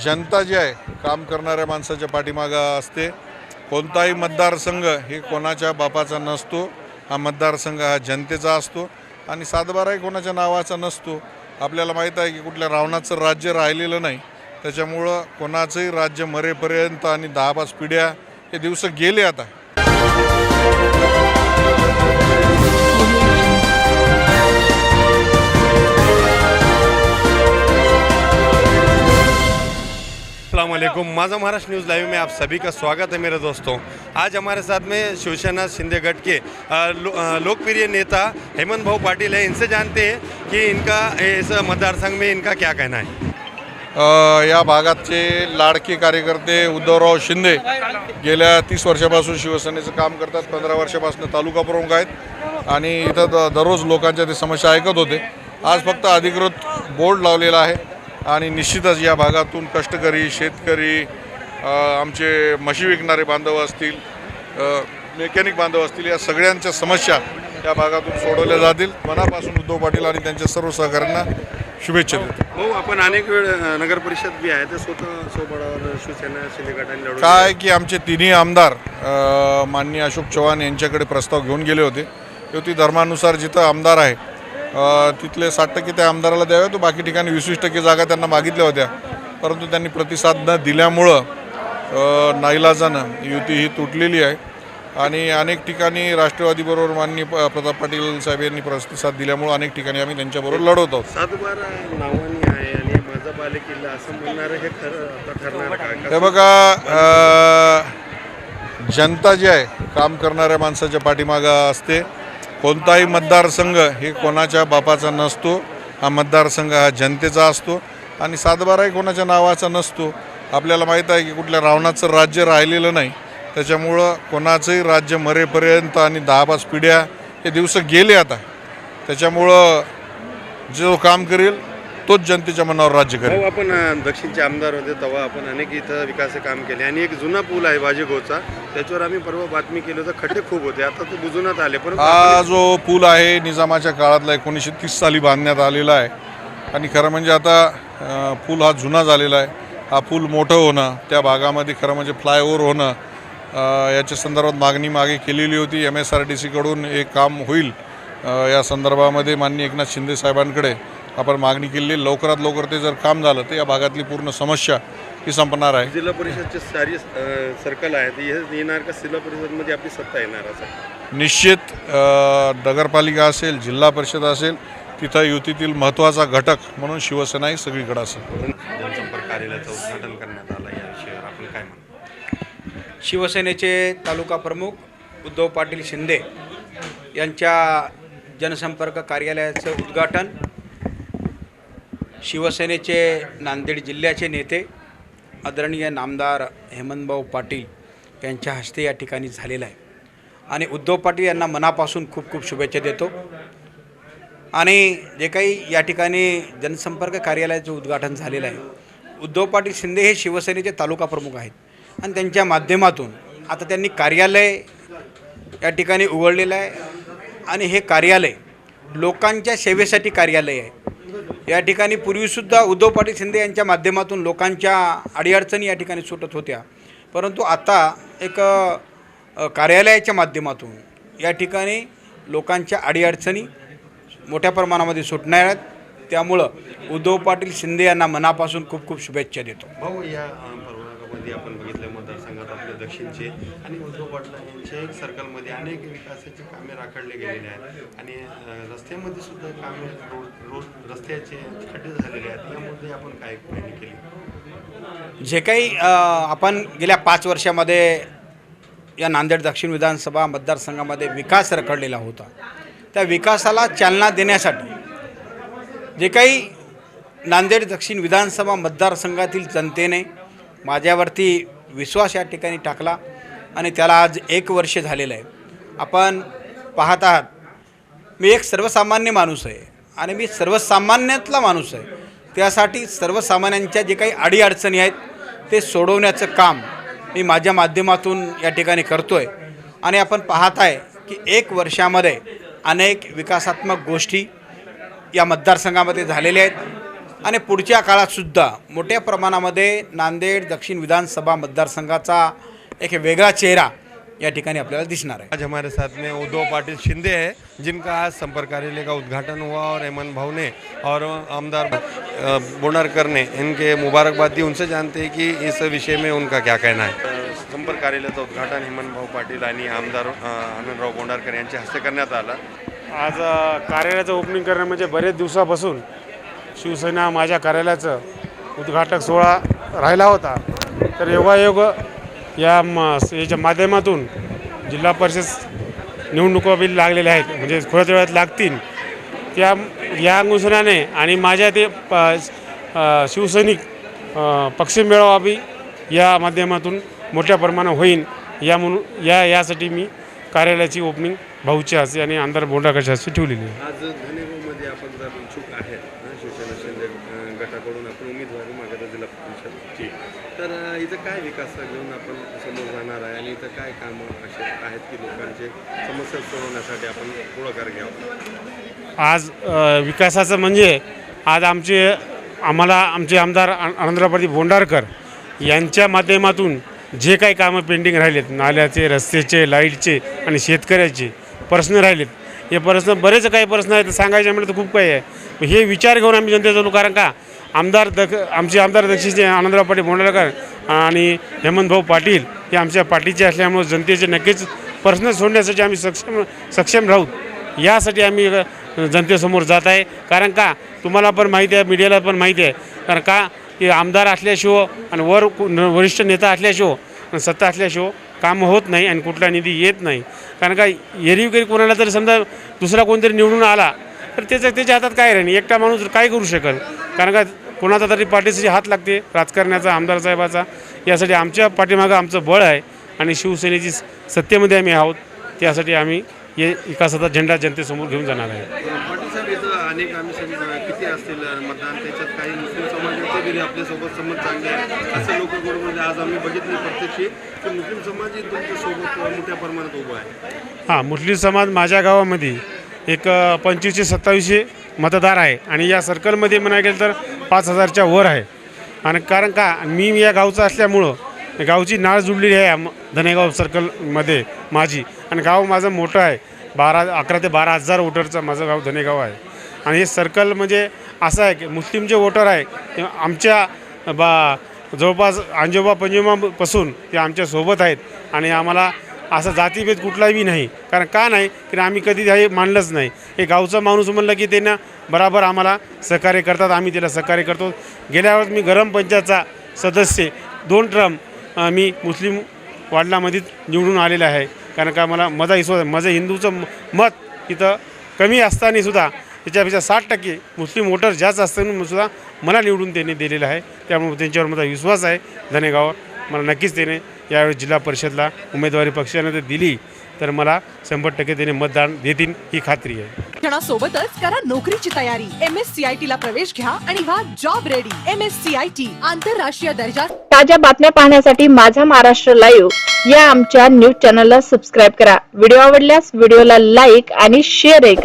जनता जी आहे काम करणाऱ्या माणसाच्या पाठीमागं असते. कोणताही मतदारसंघ हे कोणाच्या बापाचा नसतो. हा मतदारसंघ हा जनतेचा असतो. आणि सातबाराही कोणाच्या नावाचा नसतो. आपल्याला माहीत आहे की कुठल्या रावणाचं राज्य राहिलेलं नाही. त्याच्यामुळं कोणाचंही राज्य मरेपर्यंत आणि दहा पाच पिढ्या हे दिवस गेले आता. असलम माझा महाराष्ट्र न्यूज़ लाइव में आप सभी का स्वागत है मेरे दोस्तों। आज हमारे साथ में शिवसेना शिंदे गढ़ के लो, लोकप्रिय नेता हेमंत भाऊ पाटिल है। इनसे जानते हैं कि इनका इस मतदार संघ में इनका क्या कहना है। अ, या भागातचे लाडके कार्यकर्ते उद्धवराव शिंदे गेल्या तीस वर्षापासून शिवसेनेचं काम करतात पंधरा वर्षापासून तालुका प्रमुख आहेत आणि इथं द दररोज लोकांच्या ते समस्या ऐकत होते. आज फक्त अधिकृत बोर्ड लावलेला आहे. आणि निश्चितच या भागातून कष्टकरी शेतकरी आमचे म्हशी विकणारे बांधव असतील मेकॅनिक बांधव असतील या सगळ्यांच्या समस्या या भागातून सोडवल्या जातील. मनापासून उद्धव पाटील आणि त्यांच्या सर्व सहकाऱ्यांना शुभेच्छा देतो. भाऊ आपण अनेक वेळ नगर परिषद भी आहे ते स्वतः सोबळावर शिवसेना शिंदे गटाने काय की आमचे तिन्ही आमदार माननीय अशोक चव्हाण यांच्याकडे प्रस्ताव घेऊन गेले होते. युती धर्मानुसार जिथं आमदार आहे तिथले साठ टक्के त्या आमदाराला द्यावे. तो बाकी ठिकाणी वीस वीस टक्के जागा त्यांना मागितल्या होत्या. परंतु त्यांनी प्रतिसाद न दिल्यामुळं नाईलाजानं युती ही तुटलेली आहे. आणि अनेक ठिकाणी राष्ट्रवादीबरोबर माननीय प्रताप पाटील साहेब यांनी प्रतिसाद दिल्यामुळं अनेक ठिकाणी आम्ही त्यांच्याबरोबर लढवत हे बघा जनता जी आहे काम करणाऱ्या माणसाच्या पाठीमागं असते. कोणताही मतदारसंघ हे कोणाच्या बापाचा नसतो. हा मतदारसंघ हा जनतेचा असतो आणि सातबाराही कोणाच्या नावाचा नसतो. आपल्याला माहीत आहे की कुठल्या रावणाचं राज्य राहिलेलं नाही. त्याच्यामुळं कोणाचंही राज्य मरेपर्यंत आणि दहा पाच पिढ्या हे दिवस गेले आता. त्याच्यामुळं जो काम करेल तोच जनतेच्या मनावर राज्य करेल. भाऊ आपण अ, दक्षिणचे आमदार होते तेव्हा आपण अनेक इथं विकास काम केले. आणि एक जुना पूल आहे बाजीगावचा त्याच्यावर आम्ही परवा बातमी केली होतं खड्डे खूप होते. आता ते बुजवण्यात आले परंतु हा जो पूल आहे निजामाच्या काळातला एकोणीसशे तीस साली बांधण्यात आलेला आहे. आणि खरं म्हणजे आता अ, पूल हा जुना झालेला आहे. हा पूल मोठं होणं त्या भागामध्ये खरं म्हणजे फ्लायओव्हर होणं अ, याच्या संदर्भात मागणी मागे केलेली होती. एम एस आर टी सीकडून एक काम होईल अ, या संदर्भामध्ये माननीय एकनाथ शिंदे साहेबांकडे. आपण मागणी केलेली लवकरात लवकर ते जर काम झालं तर या भागातली पूर्ण समस्या ही संपणार आहे. जिल्हा परिषदचे सारी सर्कल आहेत हे येणार का जिल्हा परिषदमध्ये आपली सत्ता येणार असं निश्चित नगरपालिका असेल जिल्हा परिषद असेल तिथं युतीतील महत्त्वाचा घटक म्हणून शिवसेना ही सगळीकडे असेल. जनसंपर्क कार्यालयाचं उद्घाटन करण्यात आलं या विषयावर आपण काय म्हणतो? शिवसेनेचे तालुका प्रमुख उद्धव पाटील शिंदे यांच्या जनसंपर्क कार्यालयाचं उद्घाटन शिवसेनेचे नांदेड जिल्ह्याचे नेते आदरणीय नामदार हेमंतभाऊ पाटील यांच्या हस्ते या ठिकाणी झालेला आहे. आणि उद्धव पाटील यांना मनापासून खूप खूप शुभेच्छा देतो. आणि जे काही या ठिकाणी जनसंपर्क कार्यालयाचं उद्घाटन झालेलं आहे. उद्धव पाटील शिंदे हे शिवसेनेचे तालुका प्रमुख आहेत. आणि त्यांच्या माध्यमातून आता त्यांनी कार्यालय या ठिकाणी उघडलेलं आहे. आणि हे कार्यालय लोकांच्या सेवेसाठी कार्यालय आहे. या ठिकाणी पूर्वीसुद्धा उद्धव पाटील शिंदे यांच्या माध्यमातून लोकांच्या अडीअडचणी या ठिकाणी सुटत होत्या. परंतु आता एक कार्यालयाच्या माध्यमातून या ठिकाणी लोकांच्या अडीअडचणी मोठ्या प्रमाणामध्ये सुटणार आहेत. त्यामुळं उद्धव पाटील शिंदे यांना मनापासून खूप खूप शुभेच्छा देतो. भाऊ या अ, आपण बघितलं मतदारसंघात आपले दक्षिणचे आणि उद्धव पाटला यांच्या एक सर्कलमध्ये अनेक विकासाची कामे राखडले गेलेले आहेत. आणि रस्त्यामध्ये सुद्धा कामे रोड रोड रस्त्याचे खड्डे झालेले आहेत. यामध्ये आपण काय माहिती केली? जे काही आपण गेल्या पाच वर्षामध्ये या नांदेड दक्षिण विधानसभा मतदारसंघामध्ये विकास रखडलेला होता. त्या विकासाला चालना देण्यासाठी जे काही नांदेड दक्षिण विधानसभा मतदारसंघातील जनतेने माझ्यावरती विश्वास या ठिकाणी टाकला आणि त्याला आज एक वर्ष झालेलं आहे. आपण पाहत आहात मी एक सर्वसामान्य माणूस आहे आणि मी सर्वसामान्यातला माणूस आहे. त्यासाठी सर्वसामान्यांच्या जे काही अडीअडचणी आहेत ते सोडवण्याचं काम मी माझ्या माध्यमातून या ठिकाणी करतो आहे आणि आपण पाहत आहे की एक वर्षामध्ये अनेक विकासात्मक गोष्टी या मतदारसंघामध्ये झालेल्या आहेत. आणि पुढच्या काळातसुद्धा मोठ्या प्रमाणामध्ये नांदेड दक्षिण विधानसभा मतदारसंघाचा एक वेगळा चेहरा या ठिकाणी आपल्याला दिसणार आहे. आज हमारे साथ में उद्धव पाटिल शिंदे हैं जिनका आज संपर्क कार्यालय का उद्घाटन हुआ और हेमंत भाव ने और आमदार बोनारकर ने इनके मुबारकबाद दी। उनसे जानते हैं कि इस विषय में उनका क्या कहना है। संपर्क कार्यालयाचं उद्घाटन हेमंत भाऊ पाटील आणि आमदार आनंदराव बोंडारकर यांच्या हस्ते करण्यात आलं। आज कार्यालयाचं ओपनिंग करणं म्हणजे बरेच दिवसापासून शिवसेना माझ्या कार्यालयाचं उद्घाटक सोहळा राहिला होता. तर योगायोग या म याच्या माध्यमातून जिल्हा परिषद निवडणुका बिल लागलेल्या आहेत. म्हणजे थोड्याच वेळात लागतील. त्या या अनुषंगाने आणि माझ्या ते प शिवसैनिक पक्ष मेळावा बी या माध्यमातून मोठ्या प्रमाणात होईल या म्हणून या यासाठी मी कार्यालयाची ओपनिंग भाऊच्या हस्ते आणि आमदार बोंडाकाच्या हस्ते ठेवलेली आहे आज धनेगावमध्ये आपण जर इच्छुक आहेत शिवसेना शिंदे गटाकडून आपण उमेदवारी मागत जिल्हा परिषदची तर इथं काय विकास घेऊन आपण समोर जाणार आहे आणि इथं काय कामं असे आहेत की लोकांचे समस्या सोडवण्यासाठी आपण पुढाकार घ्यावा? आज विकासाचं म्हणजे आज आमचे आम्हाला आमचे आमदार आ- आनंदराव प्रदीप बोंडारकर यांच्या माध्यमातून जे काही कामं पेंडिंग राहिलेत नाल्याचे रस्त्याचे लाईटचे आणि शेतकऱ्याचे प्रश्न राहिलेत. हे प्रश्न बरेच काही प्रश्न आहेत सांगायचे म्हटलं तर खूप काही आहे. हे विचार घेऊन आम्ही जनतेचा चालू कारण का आमदार दख आमचे आमदार दक्षिणचे आनंदराव पाटील बोंडलकर आणि हेमंतभाऊ पाटील हे आमच्या पार्टीचे असल्यामुळे जनतेचे नक्कीच प्रश्न सोडण्यासाठी आम्ही सक्षम सक्षम राहू. यासाठी आम्ही जनतेसमोर जात आहे. कारण का तुम्हाला पण माहिती आहे मीडियाला पण माहिती आहे. कारण का की आमदार असल्याशिवाय आणि वर वरिष्ठ नेता असल्याशिवाय सत्ता असल्याशिवाय कामं होत नाही आणि कुठला निधी येत नाही. कारण का एरवी कोणाला तरी समजा दुसरा कोणतरी निवडून आला तर त्याच्या त्याच्या हातात काय राहील? एकटा माणूस काय करू शकेल? कारण का कोणाचा तरी पाठीसाठी हात लागते राजकारण्याचा आमदार साहेबाचा. यासाठी आमच्या पाठीमागं आमचं बळ आहे आणि शिवसेनेची सत्तेमध्ये आम्ही आहोत. त्यासाठी आम्ही हे विकासाचा झेंडा जनतेसमोर घेऊन जाणार आहे. पाटील साहेब इथं अनेक आम्ही सगळे किती असतील मतदान? त्याच्यात काही मुस्लिम समाजाचे बी आपल्यासोबत संबंध चांगले आहेत. असं लोक बरोबर आज आम्ही बघितले प्रत्यक्ष की मुस्लिम समाज तुमच्यासोबत मोठ्या प्रमाणात उभा आहे. हां मुस्लिम समाज माझ्या गावामध्ये एक पंचवीसशे सत्तावीसशे मतदार आहे. आणि या सर्कलमध्ये म्हणायला गेलं तर पाच हजारच्या वर आहे. आणि कारण का मी या गावचं असल्यामुळं गावची नाळ जुळलेली आहे धनेगाव सर्कलमध्ये माझी. आणि गाव माझं मोठं आहे. बारा अकरा ते बारा हजार वोटरचं माझं गाव धनेगाव आहे. आणि हे सर्कल म्हणजे असं आहे की मुस्लिम जे वोटर आहे ते आमच्या बा जवळपास आंजोबा पंजोबापासून ते आमच्यासोबत आहेत. आणि आम्हाला असा जातीभेद कुठलाही नाही. कारण का नाही? की आम्ही कधी हे मानलंच नाही. हे गावचा माणूस म्हणलं की त्यांना बराबर आम्हाला सहकार्य करतात आम्ही त्याला सहकार्य करतो. गेल्या वेळेस मी गरम पंचायतचा सदस्य दोन ट्रम मी मुस्लिम वाडलामध्ये निवडून आलेला आहे. कारण का मला माझा विश्वास आहे. माझं हिंदूचं म- मत इथं कमी असताना सुद्धा त्याच्यापेक्षा साठ टक्के मुस्लिम वोटर जास्त असताना सुद्धा मला निवडून त्यांनी दिलेलं आहे. त्यामुळे त्यांच्यावर माझा विश्वास आहे. धनेगावावर मला नक्कीच त्याने यावेळी जिल्हा परिषदला उमेदवारी पक्षाने जर दिली तर मला शंभर टक्के त्याने मतदान देतील ही खात्री आहे. शिक्षणासोबतच करा नोकरीची तयारी. M S C I T ला प्रवेश घ्या आणि व्हा job ready M S C I T आंतरराष्ट्रीय दर्जा ताज्या बातम्या पाहण्यासाठी माझा महाराष्ट्र लाईव्ह या आमच्या न्यूज चॅनलला सबस्क्राईब करा. व्हिडिओ आवडल्यास व्हिडिओला लाईक आणि शेअर करा.